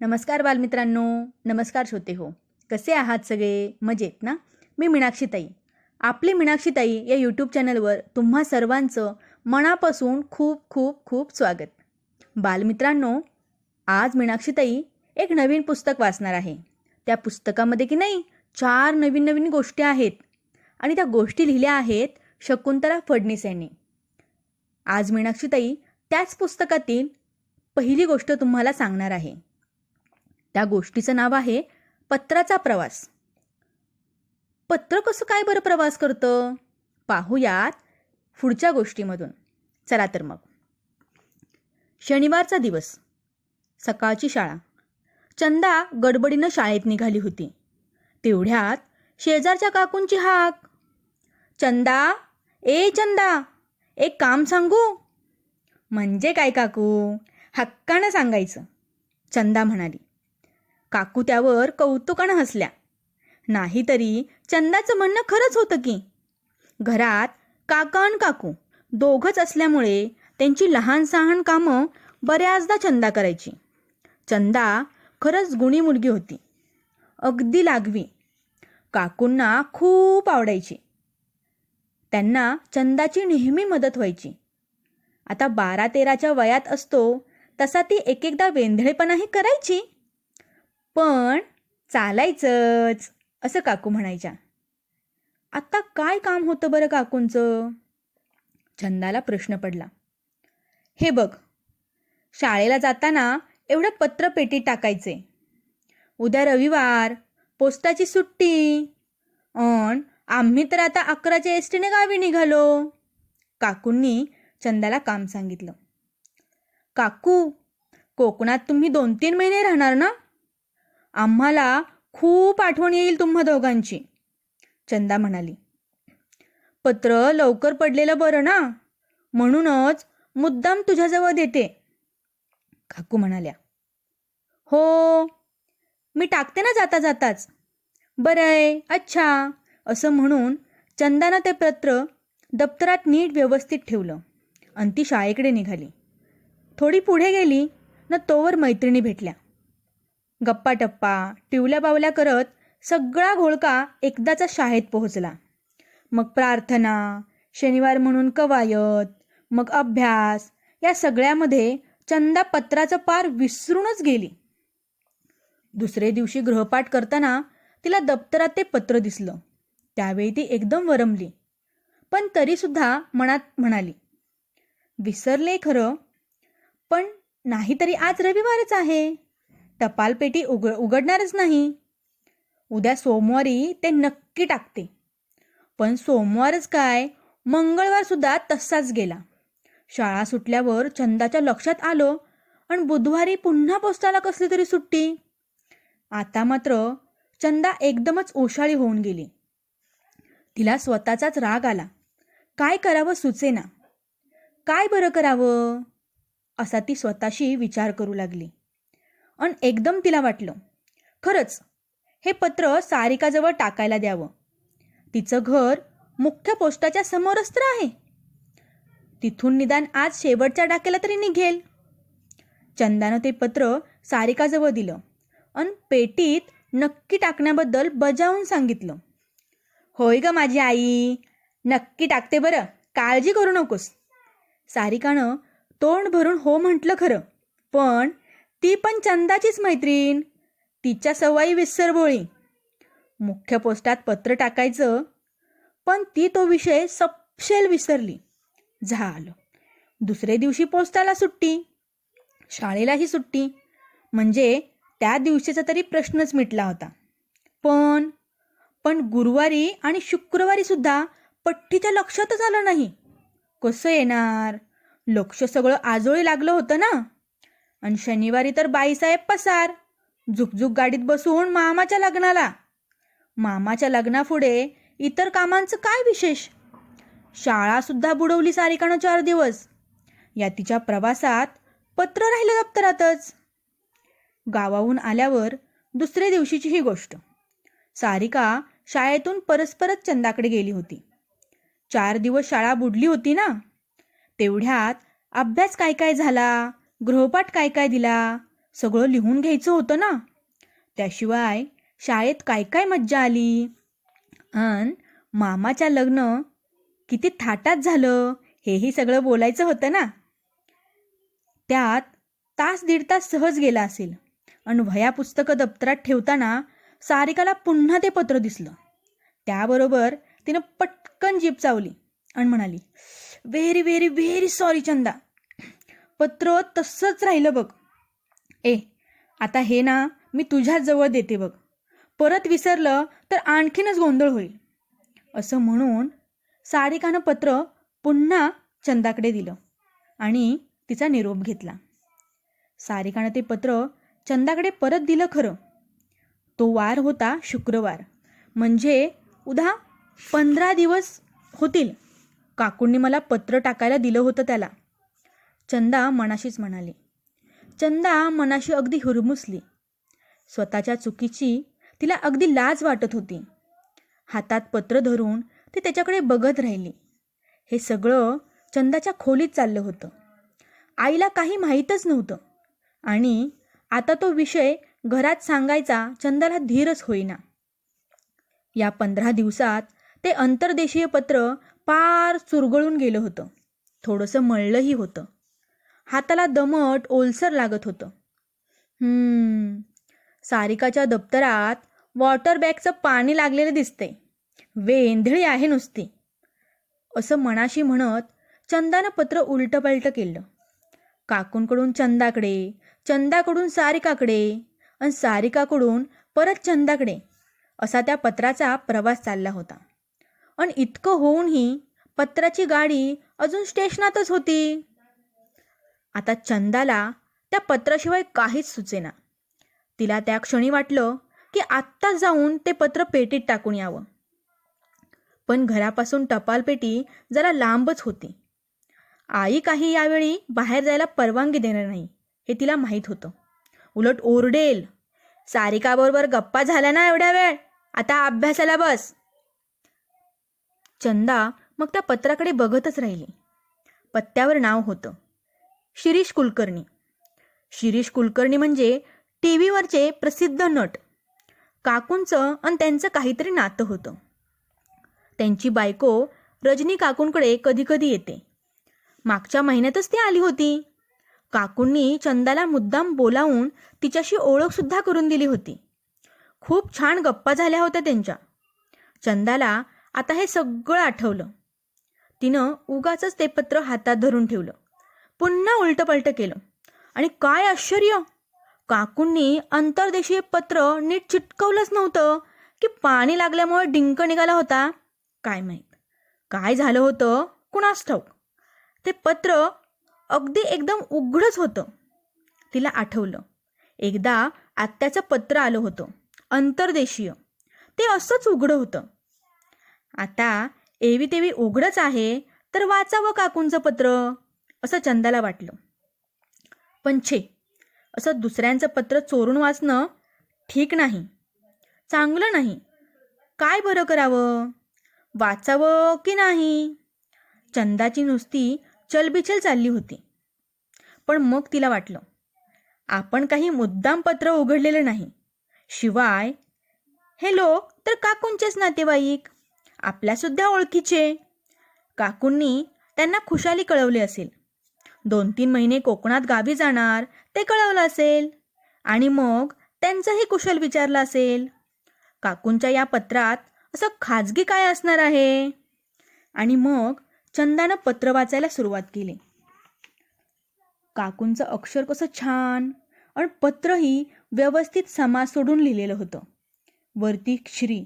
नमस्कार बालमित्रांनो नमस्कार श्रोते हो. कसे आहात सगळे? मजेत ना? मी मीनाक्षीताई आपली मीनाक्षीताई या यूट्यूब चॅनलवर तुम्हा सर्वांचं मनापासून खूप खूप खूप स्वागत. बालमित्रांनो आज मीनाक्षीताई एक नवीन पुस्तक वाचणार आहे. त्या पुस्तकामध्ये की नाही चार नवीन नवीन गोष्टी आहेत. आणि त्या गोष्टी लिहिल्या आहेत शकुंतला फडणीस यांनी. आज मीनाक्षीताई त्याच पुस्तकातील पहिली गोष्ट तुम्हाला सांगणार आहे. त्या गोष्टीचं नाव आहे पत्राचा प्रवास. पत्र कसं काय बरं प्रवास करतं? पाहूयात पुढच्या गोष्टीमधून. चला तर मग. शनिवारचा दिवस. सकाळची शाळा. चंदा गडबडीनं शाळेत निघाली होती. तेवढ्यात शेजारच्या काकूंची हाक. चंदा ए चंदा एक काम सांगू? म्हणजे काय काकू? हक्कानं सांगायचं. चंदा म्हणाली. काकू त्यावर कौतुकानं हसल्या. नाहीतरी चंदाचं म्हणणं खरंच होतं की घरात काका आणि काकू दोघंच असल्यामुळे त्यांची लहान सहान कामं बऱ्याचदा चंदा करायची. चंदा खरंच गुणी मुलगी होती. अगदी लागवी. काकूंना खूप आवडायची. त्यांना चंदाची नेहमी मदत व्हायची. आता बारा तेराच्या वयात असतो तसा ती एक एकदा वेंधळेपणाही करायची? पण चालायचंच असं काकू म्हणायच्या. आत्ता काय काम होतं बरं काकूंचं? छंदाला प्रश्न पडला. हे बघ शाळेला जाताना एवढं पत्र पेटीत टाकायचे. उद्या रविवार पोस्टाची सुट्टी. अन आम्ही तर आता अकराच्या एस टीने गावी निघालो. काकूंनी चंदाला काम सांगितलं. काकू कोकणात तुम्ही दोन तीन महिने राहणार ना? आम्हाला खूप आठवण येईल तुम्हा दोघांची. चंदा म्हणाली. पत्र लवकर पडलेलं बरं ना? म्हणूनच मुद्दाम तुझ्याजवळ देते. काकू म्हणाल्या. हो. मी टाकते ना जाता जाताच. बरं आहे. अच्छा. असं म्हणून चंदानं ते पत्र दप्तरात नीट व्यवस्थित ठेवलं आणि ती शाळेकडे निघाली. थोडी पुढे गेली न तोवर मैत्रिणी भेटल्या. गप्पा टप्पा टिवल्या बावल्या करत सगळा घोळका एकदाचा शाळेत पोहोचला. मग प्रार्थना शनिवार म्हणून कवायत मग अभ्यास या सगळ्यामध्ये चंदा पत्राचं पार विसरूनच गेली. दुसरे दिवशी गृहपाठ करताना तिला दप्तरात ते पत्र दिसलं. त्यावेळी ती एकदम वरमली. पण तरीसुद्धा मनात म्हणाली विसरले खरं पण नाहीतरी आज रविवारच आहे. टपालपेटी उग उघडणारच नाही. उद्या सोमवारी ते नक्की टाकते. पण सोमवारच काय? मंगळवार सुद्धा तसाच गेला. शाळा सुटल्यावर चंदाच्या लक्षात आलं आणि बुधवारी पुन्हा पोस्टाला कसली तरी सुट्टी. आता मात्र चंदा एकदमच ओशाळी होऊन गेली. तिला स्वतःचाच राग आला. काय करावं सुचेना. काय बरं करावं? असा ती स्वतःशी विचार करू लागली. अन एकदम तिला वाटलं. खरंच हे पत्र सारिकाजवळ टाकायला द्यावं. तिचं घर मुख्य पोस्टाच्या समोरच तर आहे. तिथून निदान आज शेवटच्या डाकेला तरी निघेल. चंदानं ते पत्र सारिकाजवळ दिलं अन पेटीत नक्की टाकण्याबद्दल बजावून सांगितलं. होय ग माझी आई नक्की टाकते बरं काळजी करू नकोस. सारिकानं तोंड भरून हो म्हटलं खरं पण ती पण चंदाचीच मैत्रीण. तिच्या सवाई विसरबोळी मुख्य पोस्टात पत्र टाकायचं पण ती तो विषय सपशेल विसरली. झालं. दुसरे दिवशी पोस्टाला सुट्टी. शाळेलाही सुट्टी. म्हणजे त्या दिवशीचा तरी प्रश्नच मिटला होता. पण पण गुरुवारी आणि शुक्रवारी सुद्धा पट्टीच्या लक्षातच आलं नाही. कसं येणार? लक्ष सगळं आजोळी लागलं होतं ना? आणि शनिवारी तर बाईसाहेब पसार. झुकझुक गाडीत बसून मामाच्या लग्नाला. मामाच्या लग्नापुढे इतर कामांचं काय विशेष? शाळासुद्धा बुडवली सारिकानं चार दिवस. या तिच्या प्रवासात पत्र राहिलं दप्तरातच. गावाहून आल्यावर दुसऱ्या दिवशीची ही गोष्ट. सारिका शाळेतून परस्परच चंदाकडे गेली होती. चार दिवस शाळा बुडली होती ना? तेवढ्यात अभ्यास काय काय झाला? गृहपाठ काय काय दिला? सगळं लिहून घ्यायचं होतं ना? त्याशिवाय शाळेत काय काय मज्जा आली? अन मामाच्या लग्न किती थाटात झालं? हेही सगळं बोलायचं होतं ना? त्यात तास दीड तास सहज गेला असेल. आणि वह्या पुस्तकं दप्तरात ठेवताना सारिकाला पुन्हा ते पत्र दिसलं. त्याबरोबर तिनं पटकन जीप चावली आणि म्हणाली very very very sorry Chanda. पत्र तसंच राहिलं बघ. ए आता हे ना मी तुझ्याच जवळ देते बघ. परत विसरलं तर आणखीनच गोंधळ होईल. असं म्हणून सारिकानं पत्र पुन्हा चंदाकडे दिलं आणि तिचा निरोप घेतला. सारिकानं ते पत्र चंदाकडे परत दिलं खरं. तो वार होता शुक्रवार. म्हणजे उद्या पंधरा दिवस होतील. काकूंनी मला पत्र टाकायला दिलं होतं त्याला. चंदा मनाशीच म्हणाली. चंदा मनाशी अगदी हुरमुसली. स्वतःच्या चुकीची तिला अगदी लाज वाटत होती. हातात पत्र धरून ती त्याच्याकडे बघत राहिली. हे सगळं चंदाच्या खोलीत चाललं होतं. आईला काही माहीतच नव्हतं. आणि आता तो विषय घरात सांगायचा चंदाला धीरच होईना. या पंधरा दिवसात ते अंतर्देशीय पत्र पार चुरगळून गेलं होतं. थोडंसं मळलंही होतं. हाताला दमट ओलसर लागत होतं. हम्म, सारिकाच्या दप्तरात वॉटर बॅगचं पाणी लागलेलं दिसतंय. वेंधळी आहे नुसती. असं मनाशी म्हणत चंदानं पत्र उलटपलट केलं. काकूंकडून चंदाकडे चंदाकडून सारिकाकडे आणि सारिकाकडून परत चंदाकडे असा त्या पत्राचा प्रवास चालला होता. आणि इतकं होऊनही पत्राची गाडी अजून स्टेशनातच होती. आता चंदाला त्या पत्राशिवाय काहीच सुचेना. तिला त्या क्षणी वाटलं की आत्ताच जाऊन ते पत्र पेटीत टाकून यावं. पण घरापासून टपालपेटी जरा लांबच होती. आई काही यावेळी बाहेर जायला परवानगी देणार नाही हे तिला माहीत होतं. उलट ओरडेल सारिकाबरोबर गप्पा झाल्या ना एवढ्या वेळ आता अभ्यासाला बस. चंदा मग त्या पत्राकडे बघतच राहिली. पत्त्यावर नाव होतं. शिरीष कुलकर्णी. शिरीष कुलकर्णी म्हणजे टी व्हीवरचे प्रसिद्ध नट. काकूंचं आणि त्यांचं काहीतरी नातं होतं. त्यांची बायको रजनी काकूंकडे कधीकधी येते. मागच्या महिन्यातच ती आली होती. काकूंनी चंदाला मुद्दाम बोलावून तिच्याशी ओळखसुद्धा करून दिली होती. खूप छान गप्पा झाल्या होत्या त्यांच्या. चंदाला आता हे सगळं आठवलं. तिनं उगाच ते पत्र हातात धरून ठेवलं. पुन्हा उलटपलट केलं. आणि काय आश्चर्य! काकूंनी अंतर्देशीय पत्र नीट चिटकवलंच नव्हतं की पाणी लागल्यामुळे डिंक निघाला होता. काय माहीत. काय झालं होतं कुणास ठाऊक. ते पत्र अगदी एकदम उघडच होतं. तिला आठवलं. एकदा आत्याचं पत्र आलं होतं. अंतर्देशीय. ते असंच उघडं होतं. आता एवी तेवी उघडच आहे तर वाचावं काकूंचं पत्र. असं चंदाला वाटलं. पण छे असं दुसऱ्यांचं पत्र चोरून वाचणं ठीक नाही. चांगलं नाही. काय बरं करावं? वाचावं की नाही? चंदाची नुसती चलबिचल चालली होती. पण मग तिला वाटलं आपण काही मुद्दाम पत्र उघडलेलं नाही. शिवाय हे लोक तर काकूंचेच नातेवाईक. आपल्यासुद्धा ओळखीचे. काकूंनी त्यांना खुशाली कळवले असेल. दोन तीन महिने कोकणात गावी जाणार ते कळवलं असेल. आणि मग त्यांचंही कुशल विचारलं असेल. काकूंच्या या पत्रात असं खाजगी काय असणार आहे? आणि मग चंदानं पत्र वाचायला सुरुवात केली. काकूंचं अक्षर कसं छान आणि पत्रही व्यवस्थित समाज सोडून लिहिलेलं होतं. वरती श्री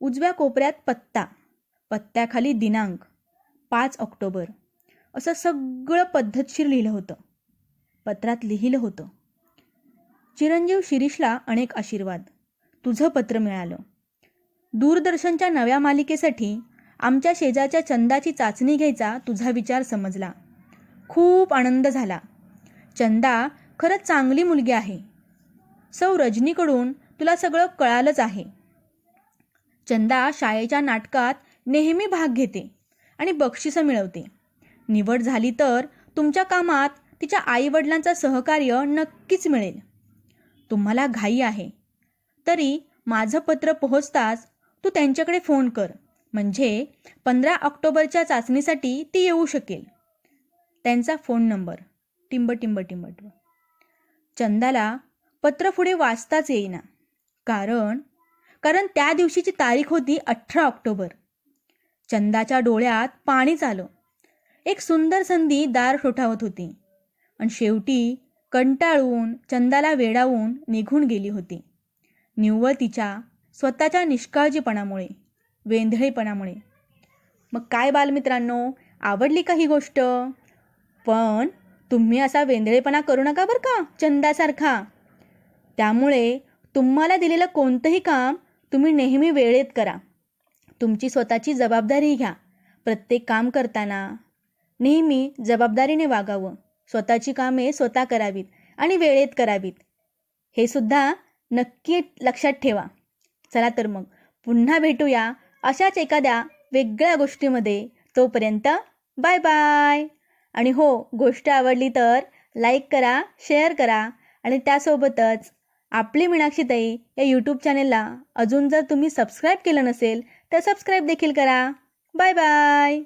उजव्या कोपऱ्यात पत्ता पत्त्याखाली दिनांक पाच ऑक्टोबर. असं सगळं पद्धतशीर लिहिलं होतं. पत्रात लिहिलं होतं. चिरंजीव शिरीषला अनेक आशीर्वाद. तुझं पत्र मिळालं. दूरदर्शनच्या नव्या मालिकेसाठी आमच्या शेजारच्या चंदाची चाचणी घ्यायचा तुझा विचार समजला. खूप आनंद झाला. चंदा खरंच चांगली मुलगी आहे. सौ रजनीकडून तुला सगळं कळालंच आहे. चंदा शाळेच्या नाटकात नेहमी भाग घेते आणि बक्षिसं मिळवते. निवड झाली तर तुमच्या कामात तिच्या आईवडिलांचं सहकार्य नक्कीच मिळेल. तुम्हाला घाई आहे. तरी माझं पत्र पोहोचताच तू त्यांच्याकडे फोन कर. म्हणजे पंधरा ऑक्टोबरच्या चाचणीसाठी ती येऊ शकेल. त्यांचा फोन नंबर. टिंब टिंब टिंब चंदाला पत्र पुढे वाचताच येईना. कारण कारण त्या दिवशीची तारीख होती अठरा ऑक्टोबर. चंदाच्या डोळ्यात पाणीच आलं. एक सुंदर संधी दार ठोठावत होती. आणि शेवटी कंटाळून चंदाला वेडावून निघून गेली होती. निव्वळ तिच्या स्वतःच्या निष्काळजीपणामुळे वेंधळेपणामुळे. मग काय बालमित्रांनो आवडली का ही गोष्ट? पण तुम्ही असा वेंधळेपणा करू नका बरं का चंदासारखा. त्यामुळे तुम्हाला दिलेलं कोणतंही काम तुम्ही नेहमी वेळेत करा. तुमची स्वतःची जबाबदारी घ्या. प्रत्येक काम करताना नेहमी जबाबदारीने वागावं. स्वतःची कामे स्वतः करावीत आणि वेळेत करावीत. हे सुद्धा नक्की लक्षात ठेवा. चला तर मग पुन्हा भेटूया अशाच एखाद्या वेगळ्या गोष्टीमध्ये. तोपर्यंत बाय बाय. आणि हो गोष्ट आवडली तर लाईक करा शेअर करा आणि त्यासोबतच आपली मीनाक्षीताई या यूट्यूब चॅनेलला अजून जर तुम्ही सबस्क्राईब केलं नसेल तर सबस्क्राईब देखील करा. Bye bye.